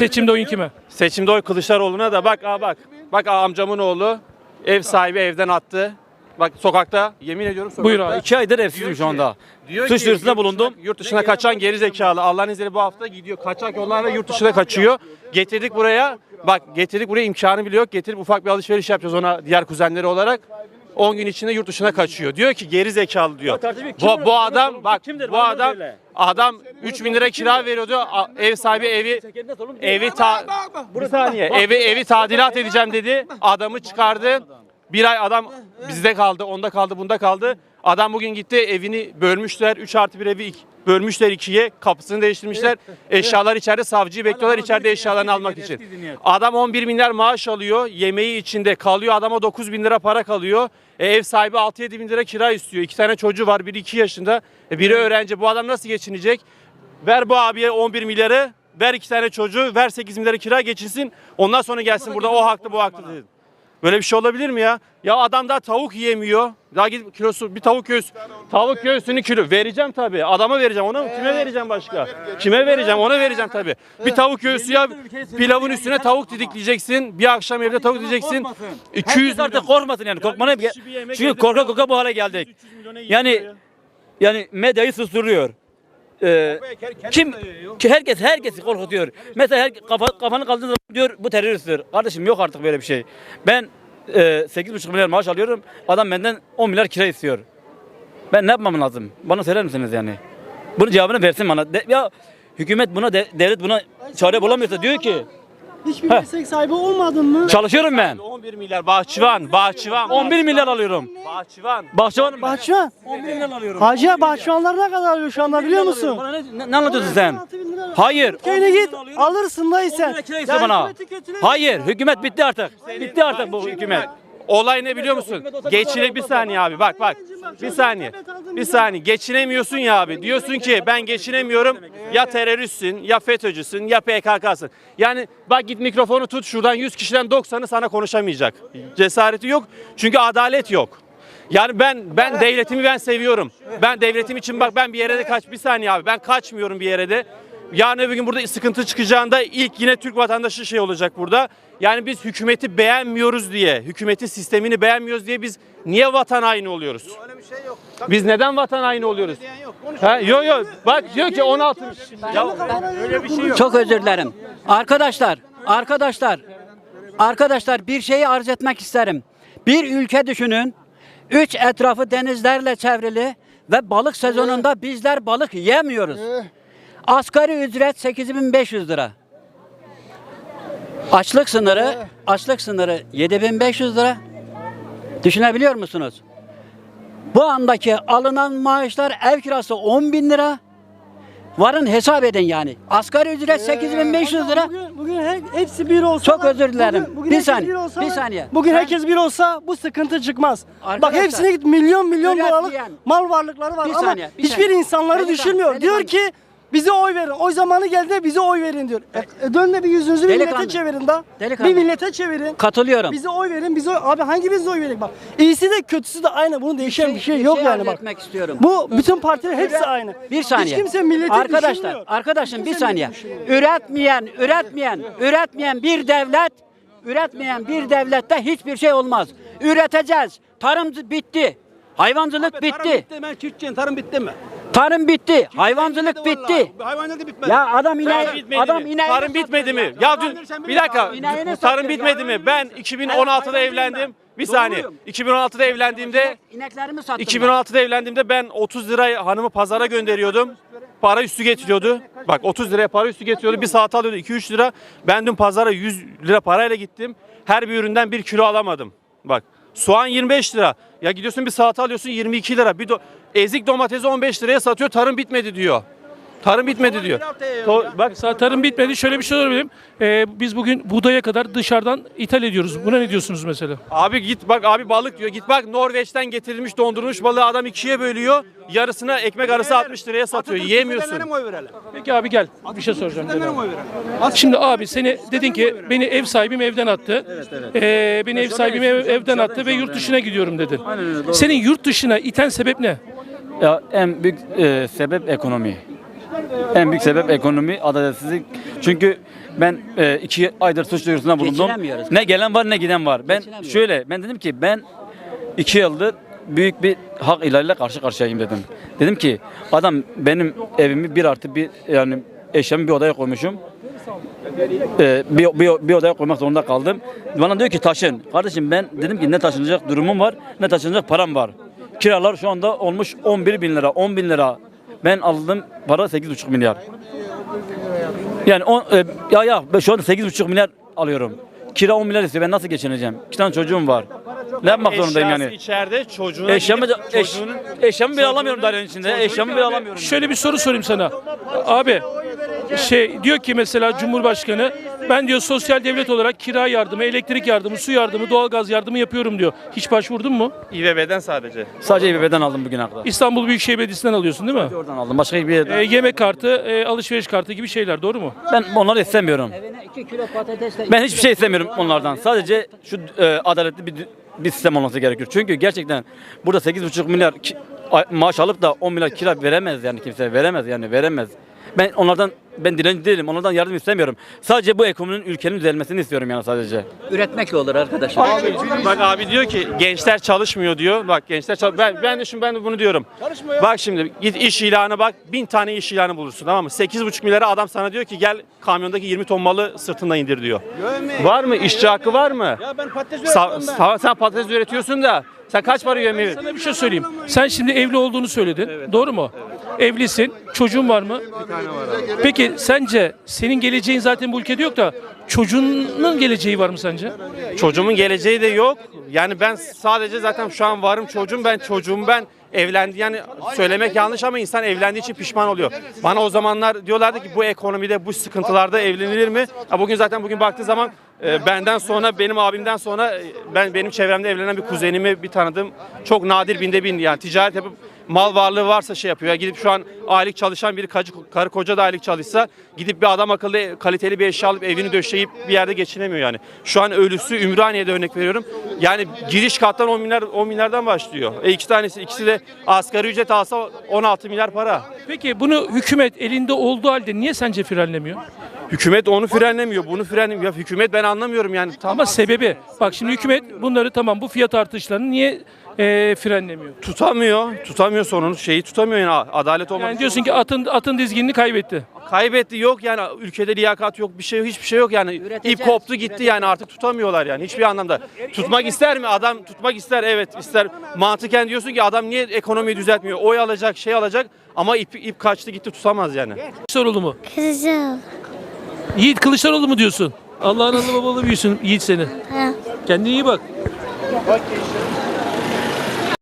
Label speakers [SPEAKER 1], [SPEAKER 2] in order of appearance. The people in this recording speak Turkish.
[SPEAKER 1] Seçimde oyun kime?
[SPEAKER 2] Seçimde oy Kılıçdaroğlu'na da bak aa bak. Bak aa, amcamın oğlu ev sahibi evden attı. Bak sokakta yemin ediyorum sokakta.
[SPEAKER 1] Buyur abi.
[SPEAKER 3] İki aydır evsizim şu anda.
[SPEAKER 2] Diyor
[SPEAKER 3] Suç duyurusunda bulundum.
[SPEAKER 2] Yurt dışına kaçan geri zekalı. Allah'ın izniyle bu hafta gidiyor. Kaçak yollarla yurt dışına kaçıyor. Getirdik buraya. Bak getirdik buraya imkanı bile yok. Getirip ufak bir alışveriş yapacağız ona diğer kuzenleri olarak. 10 gün içinde yurt dışına kaçıyor. Diyor ki geri zekalı diyor. Bu, bu adam bak
[SPEAKER 3] kimdir?
[SPEAKER 2] bu adam adam 3 bin lira kira veriyordu. A- Ev sahibi evi evi ta bir saniye evi evi tadilat edeceğim dedi. Adamı çıkardı. Bir ay adam bizde kaldı, onda kaldı, bunda kaldı. Adam bugün gitti evini bölmüşler. 3 artı bir evi ik- bölmüşler ikiye. Kapısını değiştirmişler. Eşyalar içeride. Savcıyı bekliyorlar içeride eşyalarını almak için. Adam 11 milyar maaş alıyor. Yemeği içinde kalıyor. Adama 9 bin lira para kalıyor. E, ev sahibi 6-7 bin lira kira istiyor. İki tane çocuğu var. Biri 2 yaşında. E, biri öğrenci. Bu adam nasıl geçinecek? Ver bu abiye 11 milyarı. Ver iki tane çocuğu. Ver 8 milyarı kira geçinsin. Ondan sonra gelsin burada o haklı bu haklı dedi. Böyle bir şey olabilir mi ya? Ya adam daha tavuk yiyemiyor. Daha gidip kilosu bir tavuk göğüs. Tavuk göğsünü kilo vereceğim tabii. Adama vereceğim. Ona kime vereceğim başka? Kime vereceğim? Ona vereceğim tabii. Bir tavuk göğsü ya pilavın üstüne tavuk didikleyeceksin. Bir akşam evde tavuk diyeceksin. 200
[SPEAKER 3] Herkes artık korkmasın yani korkmana çünkü korka korka bu hale geldik.
[SPEAKER 2] 300 milyona
[SPEAKER 3] Yani yani medyayı susturuyor. Ee, kim ki herkes herkesi korkutuyor. Mesela her, kafa, kafanı kaldırdığı zaman diyor bu teröristtir. Kardeşim yok artık böyle bir şey. Ben e, 8,5 milyar maaş alıyorum. Adam benden 10 milyar kira istiyor. Ben ne yapmam lazım? Bana söyler misiniz yani? Bunun cevabını versin bana. De- ya hükümet buna de- devlet buna çare bulamıyorsa diyor ki
[SPEAKER 4] Hiçbir
[SPEAKER 3] Heh.
[SPEAKER 4] meslek sahibi olmadın mı?
[SPEAKER 3] çalışıyorum ben.
[SPEAKER 2] 11 milyar bahçıvan, bahçıvan.
[SPEAKER 3] 11 milyar alıyorum.
[SPEAKER 2] Bahçıvan.
[SPEAKER 3] Bahçıvanım. ben.
[SPEAKER 4] Bahçıvan.
[SPEAKER 3] 11 milyar alıyorum.
[SPEAKER 4] Hacı bahçıvanlar ne kadar alıyor şu anda biliyor musun?
[SPEAKER 3] Bana ne, ne, ne anlatıyorsun sen?
[SPEAKER 4] 16 bin lira.
[SPEAKER 3] Hayır.
[SPEAKER 4] Köyüne git alırsın dayı sen.
[SPEAKER 3] Kira istiyor bana. Hayır, hükümet bitti artık. Bitti artık bu hükümet.
[SPEAKER 2] Olay ne biliyor musun? Geçine bir saniye abi bak bak. Bir saniye. Bir saniye. Geçinemiyorsun ya abi. Diyorsun ki ben geçinemiyorum. Ya teröristsin, ya FETÖ'cüsün, ya PKK'sın. Yani bak git mikrofonu tut şuradan 100 kişiden 90'ı sana konuşamayacak. Cesareti yok. Çünkü adalet yok. Yani ben ben devletimi ben seviyorum. Ben devletim için bak ben bir yere de kaç bir saniye abi ben kaçmıyorum bir yere de. Yarın öbür gün burada sıkıntı çıkacağında ilk yine Türk vatandaşı şey olacak burada. Yani biz hükümeti beğenmiyoruz diye, hükümetin sistemini beğenmiyoruz diye biz niye vatan haini oluyoruz? Biz neden vatan haini oluyoruz? Ha, yok yok. Bak diyor ki 16. Ya öyle bir şey yok.
[SPEAKER 5] Çok özür dilerim. Arkadaşlar, arkadaşlar, arkadaşlar bir şeyi arz etmek isterim. Bir ülke düşünün. Üç etrafı denizlerle çevrili ve balık sezonunda bizler balık yemiyoruz. Asgari ücret 8500 lira. Açlık sınırı, açlık sınırı 7500 lira. Düşünebiliyor musunuz? Bu andaki alınan maaşlar ev kirası 10 bin lira. Varın hesap edin yani. Asgari ücret 8500 lira.
[SPEAKER 4] Bugün, bugün he- hepsi bir olsa.
[SPEAKER 5] Çok özür dilerim.
[SPEAKER 4] Bugün, bugün
[SPEAKER 5] Bir saniye,
[SPEAKER 4] olsa-
[SPEAKER 5] bir saniye.
[SPEAKER 4] Bugün
[SPEAKER 5] Ben-
[SPEAKER 4] herkes bir olsa bu sıkıntı çıkmaz. Bak hepsine git milyon milyon dolarlık mal varlıkları var
[SPEAKER 5] Bir
[SPEAKER 4] ama
[SPEAKER 5] saniye, bir
[SPEAKER 4] hiçbir
[SPEAKER 5] saniye.
[SPEAKER 4] insanları düşünmüyor. Diyor
[SPEAKER 5] delikanlı.
[SPEAKER 4] ki bize oy verin. Oy zamanı geldi bize oy verin diyor. E, e, dön de bir yüzünüzü bir
[SPEAKER 5] Delikanlı.
[SPEAKER 4] millete çevirin da.
[SPEAKER 5] Delikanlı.
[SPEAKER 4] Bir millete çevirin.
[SPEAKER 5] Katılıyorum.
[SPEAKER 4] Bize oy verin. Bize oy... Abi hangi bize oy verin bak. İyisi de kötüsü de aynı. Bunun değişen bir şey, yok
[SPEAKER 5] şey
[SPEAKER 4] yani
[SPEAKER 5] arz
[SPEAKER 4] bak.
[SPEAKER 5] etmek istiyorum.
[SPEAKER 4] Bu bütün partiler hepsi aynı.
[SPEAKER 5] Bir saniye.
[SPEAKER 4] Hiç kimse milleti
[SPEAKER 5] Arkadaşlar,
[SPEAKER 4] düşünmüyor.
[SPEAKER 5] arkadaşım bir
[SPEAKER 4] kimse
[SPEAKER 5] saniye.
[SPEAKER 4] milleti düşünmüyor.
[SPEAKER 5] Üretmeyen, üretmeyen, üretmeyen bir devlet, üretmeyen bir devlette hiçbir şey olmaz. Üreteceğiz. Tarım bitti. Hayvancılık bitti.
[SPEAKER 3] Ben çiftçiyim, tarım bitti mi?
[SPEAKER 5] Tarım bitti. Hayvancılık bitti.
[SPEAKER 3] Hayvancılık bitmedi.
[SPEAKER 5] Ya adam
[SPEAKER 2] Tarım
[SPEAKER 5] ineği,
[SPEAKER 2] bitmedi
[SPEAKER 5] adam
[SPEAKER 2] mi?
[SPEAKER 5] ineği
[SPEAKER 2] Tarım bitmedi mi? Ya dün bir dakika.
[SPEAKER 5] İneğini
[SPEAKER 2] Bu Tarım
[SPEAKER 5] satıyor.
[SPEAKER 2] bitmedi mi? Ben 2016'da evlendim. Bir saniye. 2016'da evlendiğimde
[SPEAKER 5] İneklerimi sattım.
[SPEAKER 2] 2016'da evlendiğimde ben 30 lira hanımı pazara gönderiyordum. Para üstü getiriyordu. Bak 30 liraya para üstü getiriyordu. Bir saat alıyordu 2-3 lira. Ben dün pazara 100 lira parayla gittim. Her bir üründen 1 kilo alamadım. Bak soğan 25 lira. Ya gidiyorsun bir saat alıyorsun 22 lira. Bir do- ezik domatesi 15 liraya satıyor. Tarım bitmedi diyor. Tarım bitmedi diyor. To- bak
[SPEAKER 1] tarım bitmedi. Şöyle bir şey sorabilirim. Ee, biz bugün buğdaya kadar dışarıdan ithal ediyoruz. Buna ne diyorsunuz mesela?
[SPEAKER 2] Abi git bak abi balık diyor. Git bak Norveç'ten getirilmiş dondurulmuş balığı adam ikiye bölüyor. Yarısına ekmek arası 60 liraya satıyor. Yiyemiyorsun.
[SPEAKER 3] oy verelim.
[SPEAKER 1] Peki abi gel. Bir şey soracağım. Abi. Şimdi abi seni dedin ki beni ev sahibim evden attı. Ee, beni ev sahibim ev- evden attı ve yurt dışına gidiyorum dedin. Senin yurt dışına iten sebep ne?
[SPEAKER 3] Ya en büyük e, sebep ekonomi. En büyük sebep ekonomi, adaletsizlik. Çünkü Ben e, iki aydır suç duyurusunda bulundum.
[SPEAKER 5] Geçinemiyoruz.
[SPEAKER 3] Ne gelen var ne giden var. Ben
[SPEAKER 5] Geçinemiyoruz.
[SPEAKER 3] şöyle ben dedim ki ben iki yıldır büyük bir hak ihlaliyle karşı karşıyayım dedim. Dedim ki adam benim evimi bir artı bir yani eşyamı bir odaya koymuşum. Ee, bir, bir, bir odaya koymak zorunda kaldım. Bana diyor ki taşın. Kardeşim ben dedim ki ne taşınacak durumum var ne taşınacak param var. Kiralar şu anda olmuş 11 bin lira 10 bin lira. Ben aldım para 8,5 milyar. Yani on, e, ya ya ben şu anda 8,5 milyar alıyorum. Kira 10 milyar istiyor. Ben nasıl geçineceğim? İki tane çocuğum var. Ne yapmak zorundayım yani?
[SPEAKER 2] içeride çocuğuna
[SPEAKER 3] Eşyamı,
[SPEAKER 2] gidip
[SPEAKER 3] eş,
[SPEAKER 2] çocuğunun
[SPEAKER 3] eşyamı bile alamıyorum dairenin içinde. Eşyamı bile alamıyorum.
[SPEAKER 1] Şöyle bir soru sorayım sana. Abi şey diyor ki mesela Cumhurbaşkanı ben diyor sosyal devlet olarak kira yardımı, elektrik yardımı, su yardımı, doğalgaz yardımı yapıyorum diyor. Hiç başvurdun mu?
[SPEAKER 2] İBB'den sadece.
[SPEAKER 3] Sadece İBB'den aldım bugüne kadar.
[SPEAKER 1] İstanbul Büyükşehir Belediyesi'nden alıyorsun değil mi?
[SPEAKER 3] Oradan aldım. Başka hiçbir yerden.
[SPEAKER 1] E, yemek kartı, e, alışveriş kartı gibi şeyler doğru mu?
[SPEAKER 3] Ben onları istemiyorum.
[SPEAKER 5] Evine 2 kilo patatesle
[SPEAKER 3] Ben hiçbir şey istemiyorum onlardan. Sadece şu e, adaletli bir bir sistem olması gerekiyor. Çünkü gerçekten burada 8,5 milyar maaş alıp da 10 milyar kira veremez yani kimse veremez yani veremez. Ben onlardan ben dilenci değilim. Onlardan yardım istemiyorum. Sadece bu ekonominin ülkenin düzelmesini istiyorum yani sadece.
[SPEAKER 5] üretmekle olur arkadaşlar.
[SPEAKER 2] Bak abi diyor ki gençler çalışmıyor diyor. Bak gençler çal- ben ben de şimdi ben de bunu diyorum. Bak şimdi git iş ilanı bak bin tane iş ilanı bulursun tamam mı? 8,5 milyara adam sana diyor ki gel kamyondaki 20 ton malı sırtında indir diyor. Var mı? İşçi hakkı var mı?
[SPEAKER 4] Ya ben patates
[SPEAKER 2] Sa-
[SPEAKER 4] üretiyorum ben.
[SPEAKER 2] sa- sen patates üretiyorsun da sen kaç para yövmeyi
[SPEAKER 1] Sana bir şey söyleyeyim. Sen şimdi evli olduğunu söyledin. Doğru mu? Evlisin. Çocuğun var mı? Peki sence senin geleceğin zaten bu ülkede yok da çocuğunun geleceği var mı sence?
[SPEAKER 2] Çocuğumun geleceği de yok. Yani ben sadece zaten şu an varım çocuğum ben çocuğum ben evlendi yani söylemek yanlış ama insan evlendiği için pişman oluyor. Bana o zamanlar diyorlardı ki bu ekonomide bu sıkıntılarda evlenilir mi? Ha bugün zaten bugün baktığı zaman e, benden sonra benim abimden sonra e, ben benim çevremde evlenen bir kuzenimi bir tanıdım. Çok nadir binde bin yani ticaret yapıp mal varlığı varsa şey yapıyor. Ya gidip şu an aylık çalışan biri karı, karı koca da aylık çalışsa gidip bir adam akıllı kaliteli bir eşya alıp evini döşeyip bir yerde geçinemiyor yani. Şu an ölüsü Ümraniye'de örnek veriyorum. Yani giriş kattan 10 milyar 10 milyardan başlıyor. E iki tanesi ikisi de asgari ücret alsa 16 milyar para.
[SPEAKER 1] Peki bunu hükümet elinde olduğu halde niye sence frenlemiyor?
[SPEAKER 2] Hükümet onu frenlemiyor, bunu frenlemiyor. Ya hükümet ben anlamıyorum yani. Tam
[SPEAKER 1] Ama sebebi bak şimdi hükümet bunları tamam bu fiyat artışlarını niye e, frenlemiyor?
[SPEAKER 2] tutamıyor. Tutamıyor sonunu. Şeyi tutamıyor yani adalet olmadı.
[SPEAKER 1] Yani diyorsun ki atın atın dizginini kaybetti.
[SPEAKER 2] Kaybetti yok yani ülkede liyakat yok bir şey yok hiçbir şey yok yani ip koptu gitti yani artık tutamıyorlar yani hiçbir anlamda. Tutmak ister mi adam tutmak ister evet ister mantıken diyorsun ki adam niye ekonomiyi düzeltmiyor oy alacak şey alacak ama ip, ip kaçtı gitti tutamaz yani.
[SPEAKER 1] Kılıçdaroğlu mu?
[SPEAKER 6] Kızıl.
[SPEAKER 1] Yiğit Kılıçdaroğlu mu diyorsun? Allah'ın anlı babalı büyüsün Yiğit seni. Kendine iyi bak.